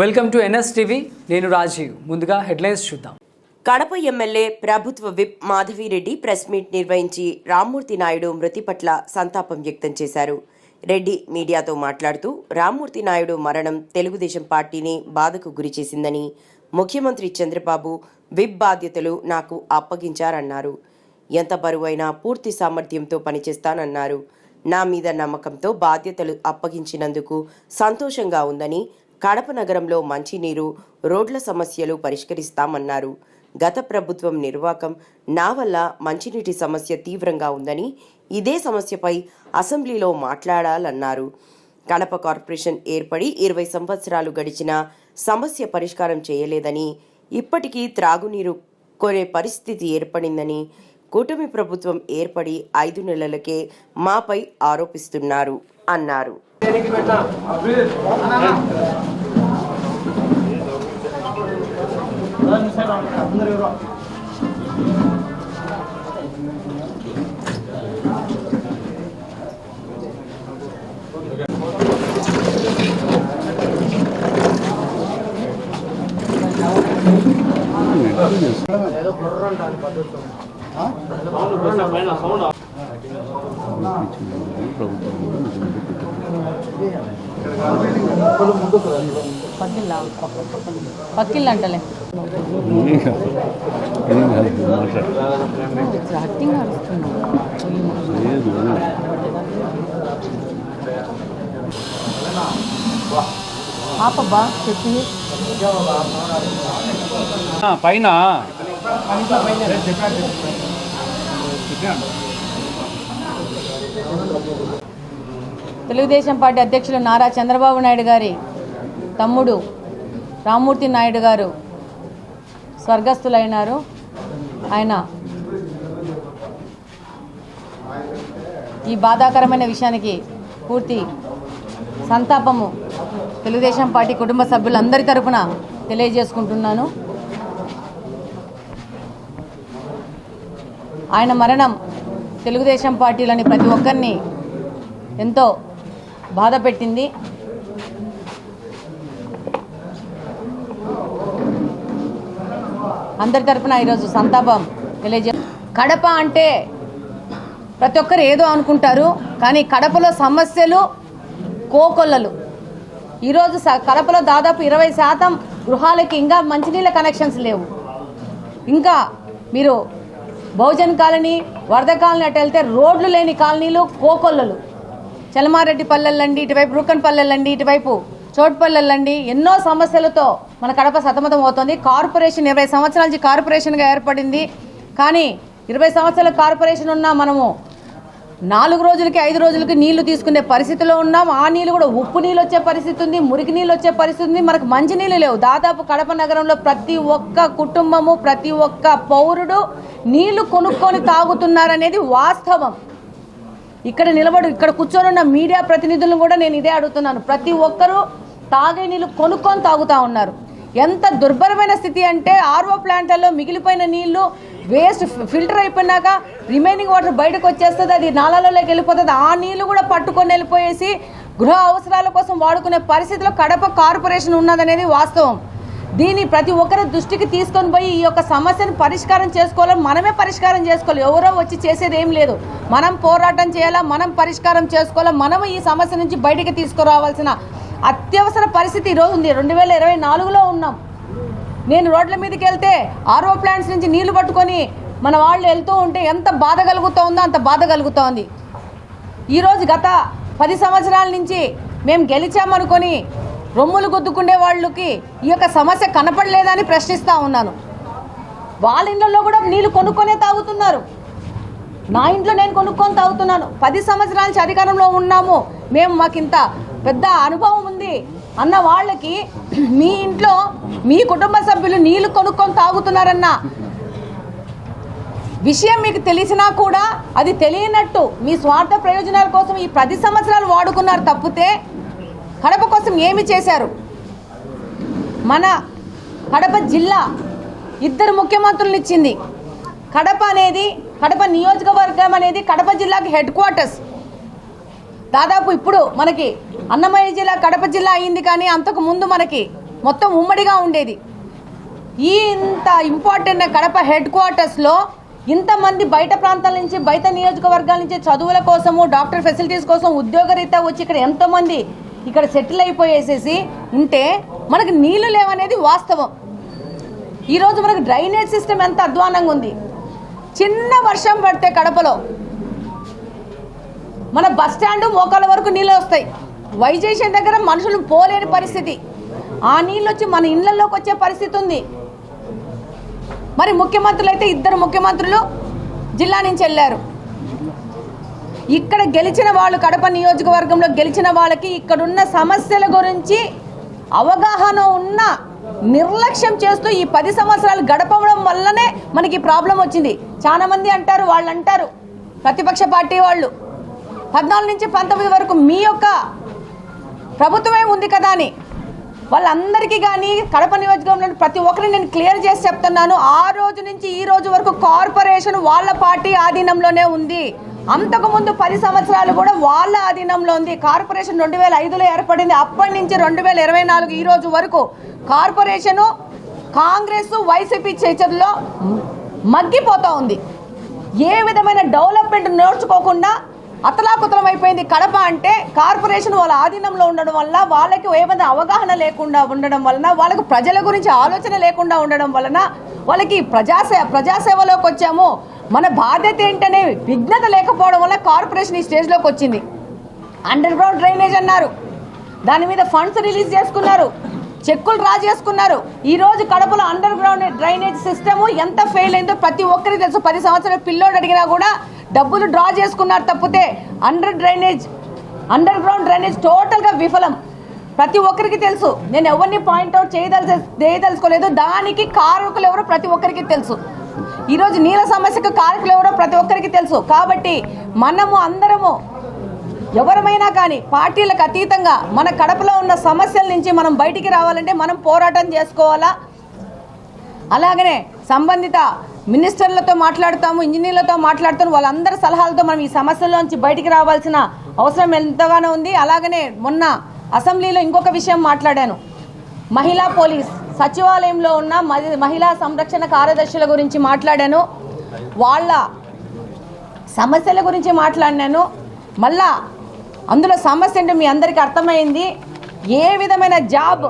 Welcome to NS TV నేను రాజీవ్. ముందుగా headlines చూద్దాం. కడప ఎమ్మెల్యే ప్రభుత్వ విప్ మాధవిరెడ్డి ప్రెస్ మీట్ నిర్వహించి రామ్మూర్తి నాయుడు మృతి పట్ల సంతాపం వ్యక్తం చేశారు. రెడ్డి మీడియాతో మాట్లాడుతూ రామ్మూర్తి నాయుడు మరణం తెలుగుదేశం పార్టీని బాధకు గురిచేసిందని ముఖ్యమంత్రి చంద్రబాబు విప్ బాధ్యతలు నాకు అప్పగించారన్నారు. ఎంత బరువైనా పూర్తి సామర్థ్యంతో పనిచేస్తానన్నారు. నా మీద నమ్మకంతో బాధ్యతలు అప్పగించినందుకు సంతోషంగా ఉందని కడప నగరంలో మంచినీరు రోడ్ల సమస్యలు పరిష్కరిస్తామన్నారు. గత ప్రభుత్వం నిర్వాకం నా వల్ల మంచినీటి సమస్య తీవ్రంగా ఉందని ఇదే సమస్యపై అసెంబ్లీలో మాట్లాడాలన్నారు. కడప కార్పొరేషన్ ఏర్పడి ఇరవై సంవత్సరాలు గడిచిన సమస్య పరిష్కారం చేయలేదని ఇప్పటికీ త్రాగునీరు కొనే పరిస్థితి ఏర్పడిందని కూటమి ప్రభుత్వం ఏర్పడి ఐదు నెలలకే మాపై ఆరోపిస్తున్నారు అన్నారు. 난 새로 하늘으로 పక్కిల్లు అంటలే యాక్టింగ్ ఆడుస్తున్నాడు ఆపబ్బా చెప్పి పైన తెలుగుదేశం పార్టీ అధ్యక్షులు నారా చంద్రబాబు నాయుడు గారి తమ్ముడు రామ్మూర్తి నాయుడు గారు స్వర్గస్థులైనారు. ఆయన ఈ బాధాకరమైన విషయానికి పూర్తి సంతాపము తెలుగుదేశం పార్టీ కుటుంబ సభ్యులందరి తరఫున తెలియజేసుకుంటున్నాను. ఆయన మరణం తెలుగుదేశం పార్టీలోని ప్రతి ఒక్కరిని ఎంతో బాధ పెట్టింది. అందరి తరఫున ఈరోజు సంతాపం తెలియజే కడప అంటే ప్రతి ఒక్కరు ఏదో అనుకుంటారు కానీ కడపలో సమస్యలు కోకొల్లలు. ఈరోజు స- కడపలో దాదాపు ఇరవై శాతం గృహాలకి ఇంకా మంచినీళ్ళ కనెక్షన్స్ లేవు. ఇంకా మీరు బహుజన్ కాలనీ వరద కాలనీ అటు వెళ్తే రోడ్లు లేని కాలనీలు కోకొల్లలు. చలమారెడ్డి పల్లెలండి ఇటువైపు రూకన్ పల్లెలండి ఇటువైపు చోటుపల్లెలండి ఎన్నో సమస్యలతో మన కడప సతమతం అవుతుంది. కార్పొరేషన్ ఇరవై సంవత్సరాల నుంచి కార్పొరేషన్గా ఏర్పడింది. కానీ ఇరవై సంవత్సరాల కార్పొరేషన్ ఉన్నా మనము నాలుగు రోజులకి ఐదు రోజులకి నీళ్ళు తీసుకునే పరిస్థితిలో ఉన్నాం. ఆ నీళ్ళు కూడా ఉప్పు నీళ్ళు వచ్చే పరిస్థితి ఉంది మురికి నీళ్ళు వచ్చే పరిస్థితి ఉంది. మనకు మంచి నీళ్ళు లేవు. దాదాపు కడప నగరంలో ప్రతి ఒక్క కుటుంబము ప్రతి ఒక్క పౌరుడు నీళ్ళు కొనుక్కొని తాగుతున్నారనేది వాస్తవం. ఇక్కడ నిలబడు ఇక్కడ కూర్చొని ఉన్న మీడియా ప్రతినిధులను కూడా నేను ఇదే అడుగుతున్నాను. ప్రతి ఒక్కరూ తాగే నీళ్ళు కొనుక్కొని తాగుతా ఉన్నారు. ఎంత దుర్భరమైన స్థితి అంటే ఆర్ఓ ప్లాంట్లలో మిగిలిపోయిన నీళ్ళు వేస్ట్ ఫిల్టర్ అయిపోయినాక రిమైనింగ్ వాటర్ బయటకు వచ్చేస్తుంది అది నాలాలలోకి వెళ్ళిపోతుంది. ఆ నీళ్ళు కూడా పట్టుకొని వెళ్ళిపోయేసి గృహ అవసరాల కోసం వాడుకునే పరిస్థితిలో కడప కార్పొరేషన్ ఉన్నదనేది వాస్తవం. దీన్ని ప్రతి ఒక్కరి దృష్టికి తీసుకొని పోయి ఈ యొక్క సమస్యను పరిష్కారం చేసుకోవాలని మనమే పరిష్కారం చేసుకోవాలి. ఎవరో వచ్చి చేసేది ఏం లేదు. మనం పోరాటం చేయాలా? మనం పరిష్కారం చేసుకోవాలా? మనం ఈ సమస్య నుంచి బయటికి తీసుకురావాల్సిన అత్యవసర పరిస్థితి ఈరోజు ఉంది. రెండు వేల ఇరవై నాలుగులో ఉన్నాం. నేను రోడ్ల మీదకి వెళ్తే ఆర్ఓ ప్లాంట్స్ నుంచి నీళ్ళు పట్టుకొని మన వాళ్ళు వెళ్తూ ఉంటే ఎంత బాధ కలుగుతూ ఉందో అంత బాధ కలుగుతోంది. ఈరోజు గత పది సంవత్సరాల నుంచి మేము గెలిచామనుకొని రొమ్ములు గుద్దుకునే వాళ్ళకి ఈ యొక్క సమస్య కనపడలేదని ప్రశ్నిస్తూ ఉన్నాను. వాళ్ళ ఇళ్ళల్లో కూడా నీళ్ళు కొనుక్కొనే తాగుతున్నారు. నా ఇంట్లో నేను కొనుక్కొని తాగుతున్నాను. పది సంవత్సరాల నుంచి అధికారంలో ఉన్నాము. మేము మాకు ఇంత పెద్ద అనుభవం ఉంది అన్న వాళ్ళకి మీ ఇంట్లో మీ కుటుంబ సభ్యులు నీళ్ళు కొనుక్కొని తాగుతున్నారన్న. విషయం మీకు తెలిసినా కూడా అది తెలియనట్టు మీ స్వార్థ ప్రయోజనాల కోసం ఈ పది సంవత్సరాలు వాడుకున్నారు తప్పితే కడప కోసం ఏమి చేశారు? మన కడప జిల్లా ఇద్దరు ముఖ్యమంత్రులను ఇచ్చింది. కడప అనేది కడప నియోజకవర్గం అనేది కడప జిల్లాకి హెడ్ క్వార్టర్స్. దాదాపు ఇప్పుడు మనకి అన్నమయ్య జిల్లా కడప జిల్లా అయింది కానీ అంతకు ముందు మనకి మొత్తం ఉమ్మడిగా ఉండేది. ఈ ఇంత ఇంపార్టెంట్ కడప హెడ్ క్వార్టర్స్లో ఇంతమంది బయట ప్రాంతాల నుంచి బయట నియోజకవర్గాల నుంచి చదువుల కోసము డాక్టర్ ఫెసిలిటీస్ కోసం ఉద్యోగరీత్యా వచ్చి ఇక్కడ ఎంతోమంది ఇక్కడ సెటిల్ అయిపోయేసేసి ఉంటే మనకు నీళ్ళు లేవనేది వాస్తవం. ఈరోజు మనకు డ్రైనేజ్ సిస్టమ్ ఎంత అధ్వానంగా ఉంది. చిన్న వర్షం పడితే కడపలో మన బస్ స్టాండ్ మోకాల వరకు నీళ్ళు వస్తాయి. వైజేషన్ దగ్గర మనుషులు పోలేని పరిస్థితి. ఆ నీళ్ళు వచ్చి మన ఇళ్ళలోకి వచ్చే పరిస్థితి ఉంది. మరి ముఖ్యమంత్రులు అయితే ఇద్దరు ముఖ్యమంత్రులు జిల్లా నుంచి వెళ్ళారు. ఇక్కడ గెలిచిన వాళ్ళు కడప నియోజకవర్గంలో గెలిచిన వాళ్ళకి ఇక్కడున్న సమస్యల గురించి అవగాహన ఉన్న నిర్లక్ష్యం చేస్తూ ఈ పది సంవత్సరాలు గడపడం వల్లనే మనకి ప్రాబ్లం వచ్చింది. చాలామంది అంటారు వాళ్ళు అంటారు ప్రతిపక్ష పార్టీ వాళ్ళు. పద్నాలుగు నుంచి పంతొమ్మిది వరకు మీ యొక్క ప్రభుత్వమే ఉంది కదా అని. వాళ్ళందరికీ కానీ కడప నియోజకవర్గంలో ప్రతి ఒక్కరిని నేను క్లియర్ చేసి చెప్తున్నాను. ఆ రోజు నుంచి ఈ రోజు వరకు కార్పొరేషన్ వాళ్ళ పార్టీ ఆధీనంలోనే ఉంది. అంతకుముందు పది సంవత్సరాలు కూడా వాళ్ళ ఆధీనంలో ఉంది. కార్పొరేషన్ రెండు వేల ఐదులో ఏర్పడింది. అప్పటి నుంచి రెండు వేల ఇరవై నాలుగు ఈ రోజు వరకు కార్పొరేషను కాంగ్రెస్ వైసీపీ చేతుల్లో మగ్గిపోతూ ఉంది. ఏ విధమైన డెవలప్మెంట్ నేర్చుకోకుండా అతలాకుతలం అయిపోయింది. కడప అంటే కార్పొరేషన్ వాళ్ళ ఆధీనంలో ఉండడం వల్ల వాళ్ళకి ఏమైనా అవగాహన లేకుండా ఉండడం వలన వాళ్ళకు ప్రజల గురించి ఆలోచన లేకుండా ఉండడం వలన వాళ్ళకి ప్రజాసే ప్రజాసేవలోకి వచ్చాము. మన బాధ్యత ఏంటనే విఘ్నత లేకపోవడం వల్ల కార్పొరేషన్ ఈ స్టేజ్లోకి వచ్చింది. అండర్ గ్రౌండ్ డ్రైనేజ్ అన్నారు. దాని మీద ఫండ్స్ రిలీజ్ చేసుకున్నారు. చెక్కులు డ్రా చేసుకున్నారు ఈ రోజు కడపలో అండర్ గ్రౌండ్ డ్రైనేజ్ సిస్టమ్ ఎంత ఫెయిల్ అయిందో ప్రతి ఒక్కరికి తెలుసు. పది సంవత్సరాల పిల్లోడు అడిగినా కూడా డబ్బులు డ్రా చేసుకున్నారు తప్పితే under drainage under ground drainage టోటల్గా విఫలం. ప్రతి ఒక్కరికి తెలుసు. నేను ఎవరిని పాయింట్అవుట్ చేయదలసి చేయదలుచుకోలేదు. దానికి కారకులు ఎవరో ప్రతి ఒక్కరికి తెలుసు. ఈరోజు నీళ్ళ సమస్యకు కారకులు ఎవరో ప్రతి ఒక్కరికి తెలుసు. కాబట్టి మనము అందరము ఎవరమైనా కానీ పార్టీలకు అతీతంగా మన కడపలో ఉన్న సమస్యల నుంచి మనం బయటికి రావాలంటే మనం పోరాటం చేసుకోవాలా? అలాగనే సంబంధిత మినిస్టర్లతో మాట్లాడతాము ఇంజనీర్లతో మాట్లాడతాము వాళ్ళందరి సలహాలతో మనం ఈ సమస్యల్లోంచి బయటికి రావాల్సిన అవసరం ఎంతగానో ఉంది. అలాగనే మొన్న అసెంబ్లీలో ఇంకొక విషయం మాట్లాడాను. మహిళా పోలీస్ సచివాలయంలో ఉన్న మహి- మహిళా సంరక్షణ కార్యదర్శుల గురించి మాట్లాడాను. వాళ్ళ సమస్యల గురించి మాట్లాడినాను. మళ్ళా అందులో సమస్య అంటే మీ అందరికీ అర్థమైంది. ఏ విధమైన జాబ్